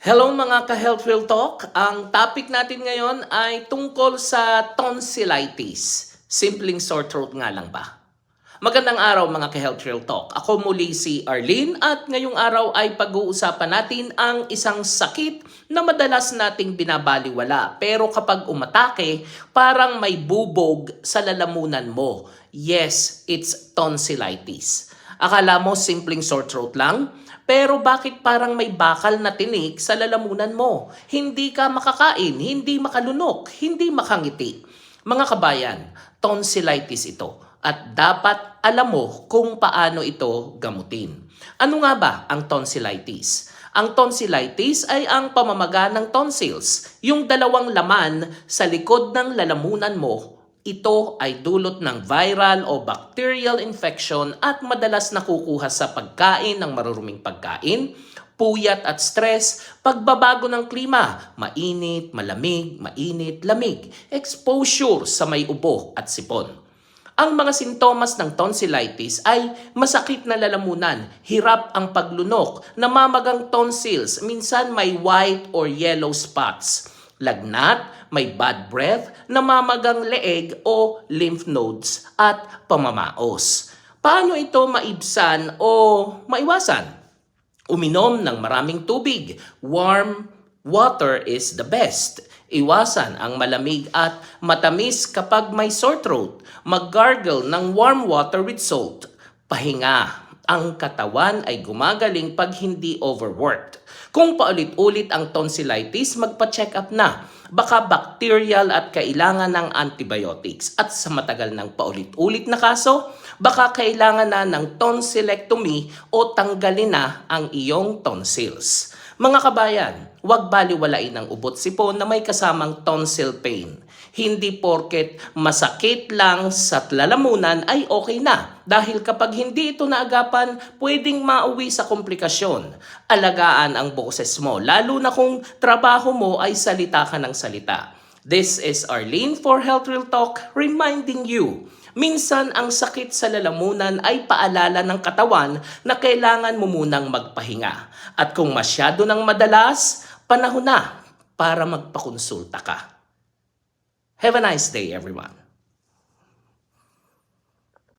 Hello mga ka-Health Real Talk. Ang topic natin ngayon ay tungkol sa tonsillitis. Simpleng sore throat nga lang ba? Magandang araw mga ka-Health Real Talk. Ako muli si Arlene at ngayong araw ay pag-uusapan natin ang isang sakit na madalas nating binabaliwala. Pero kapag umatake, parang may bubog sa lalamunan mo. Yes, it's tonsillitis. Akala mo simpleng sore throat lang? Pero bakit parang may bakal na tinik sa lalamunan mo? Hindi ka makakain, hindi makalunok, hindi makangiti. Mga kabayan, tonsillitis ito at dapat alam mo kung paano ito gamutin. Ano nga ba ang tonsillitis? Ang tonsillitis ay ang pamamaga ng tonsils, yung dalawang laman sa likod ng lalamunan mo ito ay dulot ng viral o bacterial infection at madalas nakukuha sa pagkain ng maruruming pagkain, puyat at stress, pagbabago ng klima, mainit, malamig, mainit, lamig, exposure sa may ubo at sipon. Ang mga sintomas ng tonsillitis ay masakit na lalamunan, hirap ang paglunok, namamagang tonsils, minsan may white or yellow spots, lagnat, may bad breath, namamagang leeg o lymph nodes at pamamaos. Paano ito maibsan o maiwasan? Uminom ng maraming tubig. Warm water is the best. Iwasan ang malamig at matamis kapag may sore throat. Mag-gargle ng warm water with salt. Pahinga. Ang katawan ay gumagaling pag hindi overworked. Kung paulit-ulit ang tonsillitis, magpa-check up na. Baka bacterial at kailangan ng antibiotics. At sa matagal ng paulit-ulit na kaso, baka kailangan na ng tonsillectomy o tanggalin na ang iyong tonsils. Mga kabayan, huwag baliwalain ang ubot sipon na may kasamang tonsil pain. Hindi porket masakit lang sa lalamunan ay okay na. Dahil kapag hindi ito naagapan, pwedeng mauwi sa komplikasyon. Alagaan ang boses mo, lalo na kung trabaho mo ay salita ka ng salita. This is Arlene for Health Real Talk reminding you Minsan ang sakit sa lalamunan ay paalala ng katawan na kailangan mo munang magpahinga. At kung masyado ng madalas, panahon na para magpakonsulta ka. Have a nice day everyone.